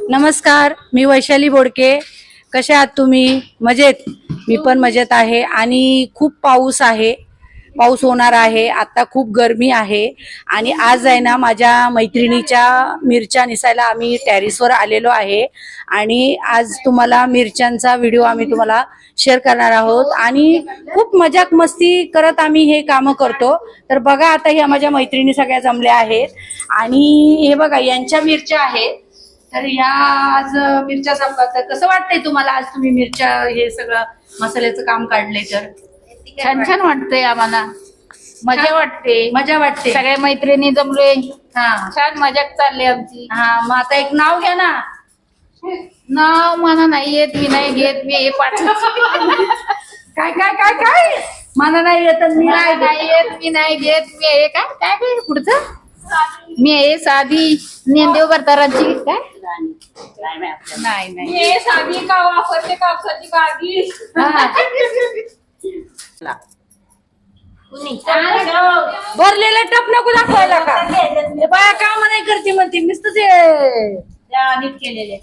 नमस्कार मी वैशाली बोडके. कसे आहात तुम्ही? मजेत? मी पण मजेत आहे आणि खूप पाऊस आहे. पाऊस होणार आहे. आता खूप गरमी आहे. आणि आज आहे ना माझ्या मैत्रिणीच्या मिरच्या निसायला आम्ही टॅरिसवर आलेलो आहे. आणि आज तुम्हाला मिरच्यांचा व्हिडिओ आम्ही तुम्हाला शेअर करणार आहोत. आणि खूप मजाक मस्ती करत आम्ही हे कामं करतो. तर बघा आता ह्या माझ्या मैत्रिणी सगळ्या जमल्या आहेत. आणि हे बघा यांच्या मिरच्या आहेत. तर या आज मिरच्या सापडतात कसं वाटतंय तुम्हाला आज तुम्ही मिरच्या हे सगळं मसाल्याचं काम काढले तर? छान छान वाटतंय आम्हाला. मजा वाटते. मजा वाटते. सगळ्या मैत्रिणी जमलोय. हा. छान मजाक चालली आमची. हा मग आता एक नाव घ्या ना. नाव मला नाही येत मी नाही घेत मी हे पाठ काय काय काय काय? मला नाही येत मी नाही येत मी नाही घेत मी हे काय काय काय पुढचं? मी हे साधी. ज्ञानदेव भरतारांची काय? नाही नाही साधी का वापरते कापसाची गादी हा. भरलेलं टप नको दाखवायला का? हे बाया काम नाही करते म्हणते नुसतं ते नीट केलेले.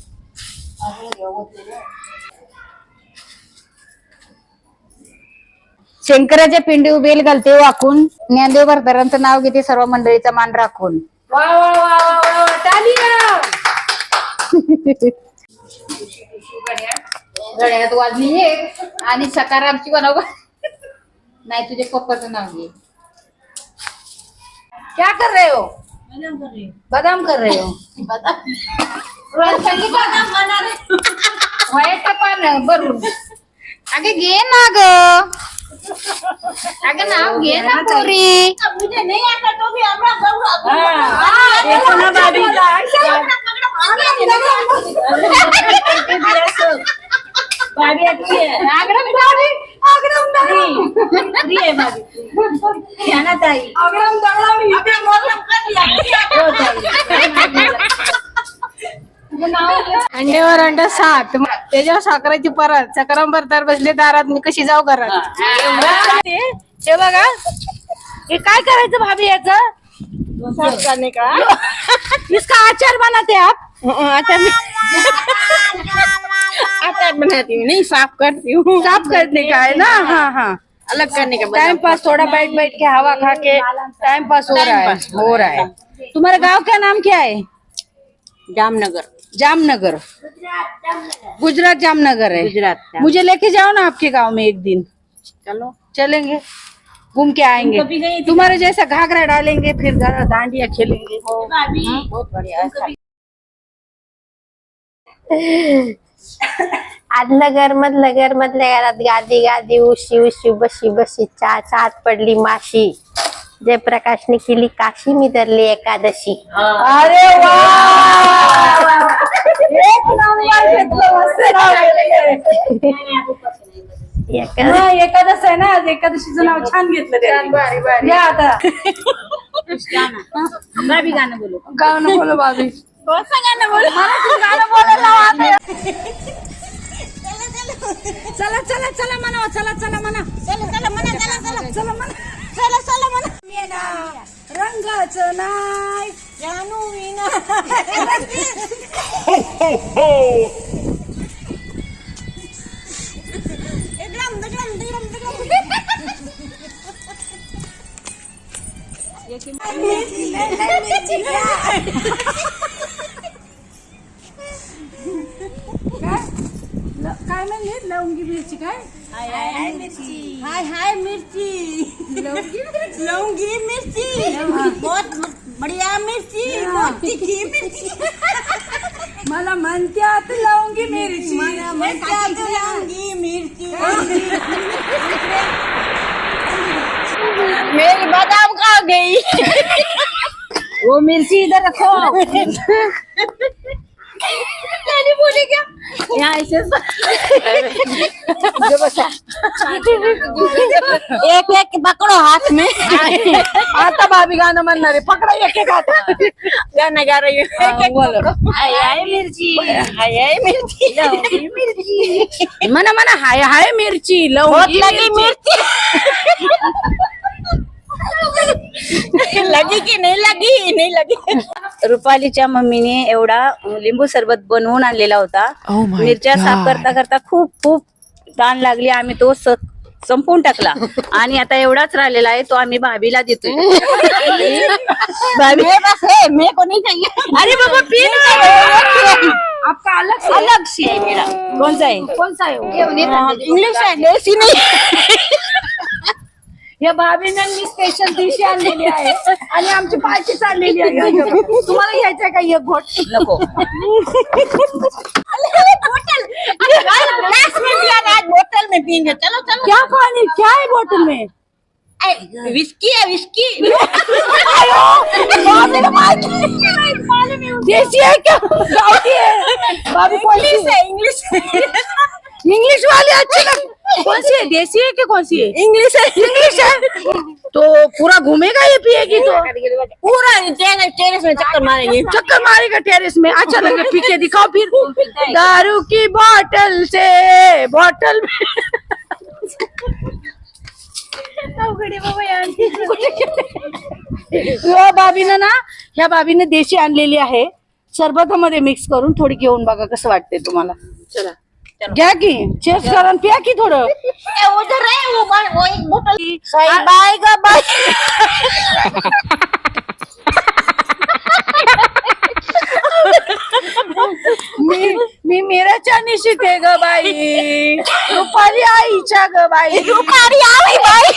शंकराच्या पिंडी बेल घालते वाकून. ज्ञानदेव भरतारांचं नाव घेते सर्व मंडळीचा मान राखून. वा वा वा वा वा. वा टाळ्या. गळ्यात वाजली एक आणि सकारामची बनव नाही तुझ्या पप्पाचं नाव घे क्या कर रहे हो बदाम कर रहे हो वयाचं पान भरून अगे घे ना ग अगं नाव घे ना पोरी मुझे नहीं आता तो भी हमरा बहु हाँ, देखो ना भाभी अच्छी है ताई. ताई. अंड्यावर अंडा सात त्याच्यावर साखराची परत. सकाराम भरतार बसले दारात. मी कशी जाऊ घरात? ते. हे बघा. हे काय करायचं भाभी याच? करने का? इसका अचार बनाते आप. अच्छा बनाती हूँ नहीं साफ़ करती हूँ साफ़ करने का है ना हाँ हाँ अलग करने का टाइम पास थोड़ा बैठ बैठ के हवा खा के टाइम पास हो रहा है हो रहा है तुम्हारे गाँव का नाम क्या है जामनगर जामनगर गुजरात जामनगर है गुजरात मुझे लेके जाओ ना आपके गाँव में एक दिन। चलो। चलेंगे। घूम के आएँगे? तुम्हारे जैसा घाघरा डालेंगे फिर दांडिया खेलेंगे। बहुत बढ़िया है आदलं घर मधलं घर मधल्या घरात गादी गादी उशी उशी बशी बशी चा चात पडली माशी. जयप्रकाशने केली काशी मी धरली एकादशी. अरे हा, एकादश आहे ना आज एकादशीचं नाव छान घेतलं त्यांनी. या आता. भाभी गाना बोलो. गाणं बोलो बाबी आता. चला चला चला म्हणा चला चला म्हणा. चला चला म्हणा चला चला. चला म्हणा. चला चला म्हणा. रंगाचं नाय जानू विना म्हणले लवंगी मिरची काय हाय हाय मिर्ची। हाय हाय मिर्ची। लौंगी मिर्ची? बहुत बढ़िया मिर्ची बहुत तीखी मिर्ची। मला म्हणत्यात लवंगी मिरची लौंगी मिर्ची। मेरी बादाम खा गई। वो मिर्ची इधर रखो। मैंने बोली क्या? यहाँ ऐसे एक एक पकड़ो हाथ में। आता भाभी गाणं म्हणणार आहे पकडा एक एक आता गाना गा रही हूँ। हा. हाय हाय मिर्ची। हाय हाय मिर्ची। हाय हाय मिरची बहुत लगी मिर्ची। लगी की नाही लगी? नाही लगी। रुपालीच्या मम्मीने एवढा लिंबू सरबत बनवून आणलेला होता. मिरच्या साफ करता करता खूप खूप ताण लागली. आम्ही तो स- संपवून टाकला. आणि आता एवढाच राहिलेला आहे तो आम्ही भाभीला देतोय. भाभी बस मेरे को नहीं. चाहिए अरे बाबा पी आपका अलग से. अलग से. है मेरा कौन सा है कौन सा है वो? इंग्लिश है देसी नहीं. या भाभीने मी स्पेशल डिश आणलेली आहे. आणि आमची पार्टी चाललेली आहे. तुम्हाला घ्यायचं का एक घोट? नको. बोतल में पियेंगे. चलो चलो. क्या पानी? क्या है बोतल में? विस्की है विस्की देसी है क्या? है। इंग्लिश इंग्लिश वाली अच्छी लग कौन सी है? देसी है कि कौन सी है? इंग्लिश है। इंग्लिश है? तो पूरा घूमेगा ये पिएगी तो? पूरा टेरेस टेरेस में चक्कर मारेंगे। चक्कर मारेगा टेरेस में। अच्छा लगे पी के दिखाओ फिर। दारू की बोतल से बोतल में। ह्या बाबीनं ना ह्या बाबीनं देशी आणलेली आहे सरबतामध्ये मिक्स करून थोडी घेऊन बघा कसं वाटते तुम्हाला. चला. घ्या की चेस करा आणि प्या की थोडं. बाय ग बाय. मी मी मिराच्या निशित आहे ग बाई. रुपाली आईच्या ग बाई. रुपाली आवी बाई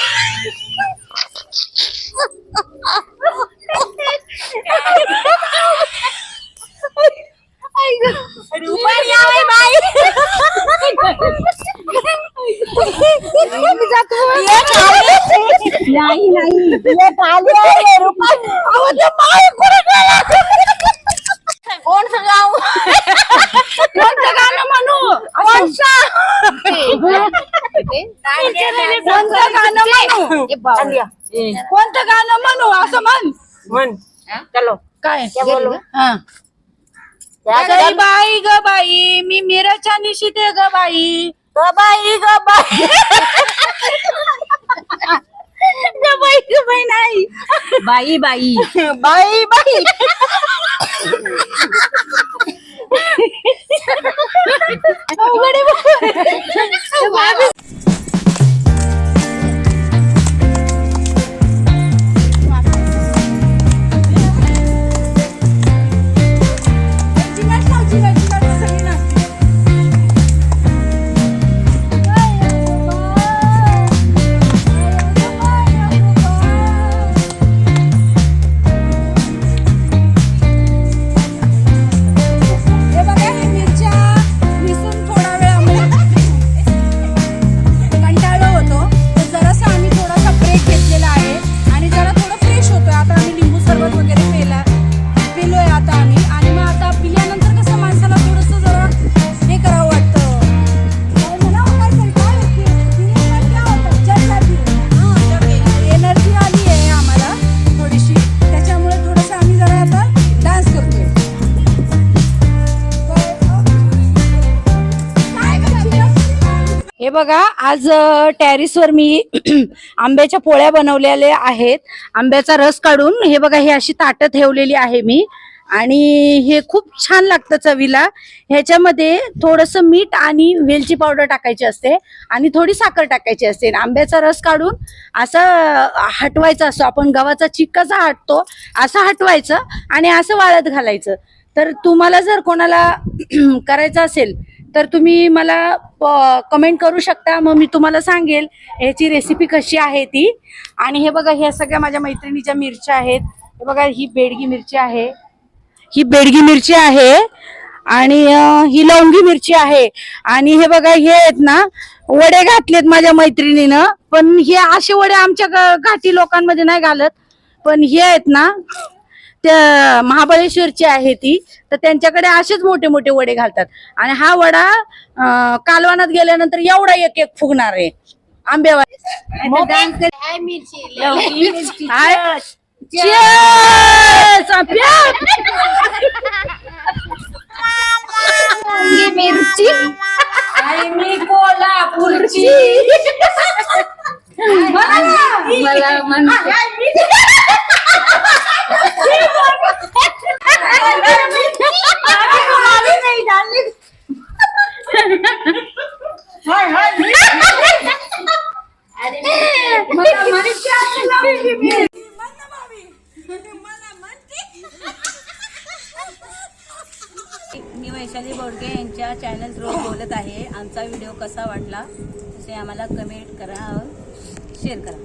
रुपाली आवी बाई ये थाली नाही नाही ये थाली आहे रुपाली अहो ते माय कुठे गेला कोण गाव कोणतं गाणं म्हणू कोणसा कोणतं गाणं म्हणू कोणतं गाणं म्हणू असं म्हण मन चलो काय हा। बाई बाई ग बाई मी मिराच्या निशित आहे ग बाई गबाई गबाई. गबाई गबाई नाही. बाई बाई. बाई बाई. बघा आज टॅरिसवर मी आंब्याच्या पोळ्या बनवलेल्या आहेत. आंब्याचा रस काढून हे बघा हे अशी ताटं ठेवलेली आहे मी. आणि हे खूप छान लागतं चवीला. ह्याच्यामध्ये थोडंसं मीठ आणि वेलची पावडर टाकायची असते आणि थोडी साखर टाकायची असते. आंब्याचा रस काढून असं हटवायचा असतो. आपण गव्हाचा चिक कसा हटतो असं हटवायचं आणि असं वाळत घालायचं. तर तुम्हाला जर कोणाला करायचं असेल तर तुम्ही मला कमेंट करू शकता मग मी तुम्हाला सांगेल ह्याची रेसिपी कशी आहे ती. आणि हे बघा ह्या सगळ्या माझ्या मैत्रिणीच्या मिरच्या आहेत. हे बघा ही बेडगी मिरची आहे. ही बेडगी मिरची आहे आणि ही लवंगी मिरची आहे. आणि हे बघा हे आहेत ना वडे घातलेत माझ्या मैत्रिणीनं. पण हे असे वडे आमच्या घाटी लोकांमध्ये नाही घालत. पण हे आहेत ना त्या महाबळेश्वरची आहे ती तर त्यांच्याकडे असेच मोठे मोठे वडे घालतात. आणि हा वडा कालवानात गेल्यानंतर एवढा एक एक फुगणार आहे. मिरची. आणि मी कोल्हापूरची. मला म्हण मी वैशाली बोडके यांच्या चॅनल थ्रू बोलत आहे आमचा व्हिडिओ कसा वाटला ते आम्हाला कमेंट करा शेअर करा.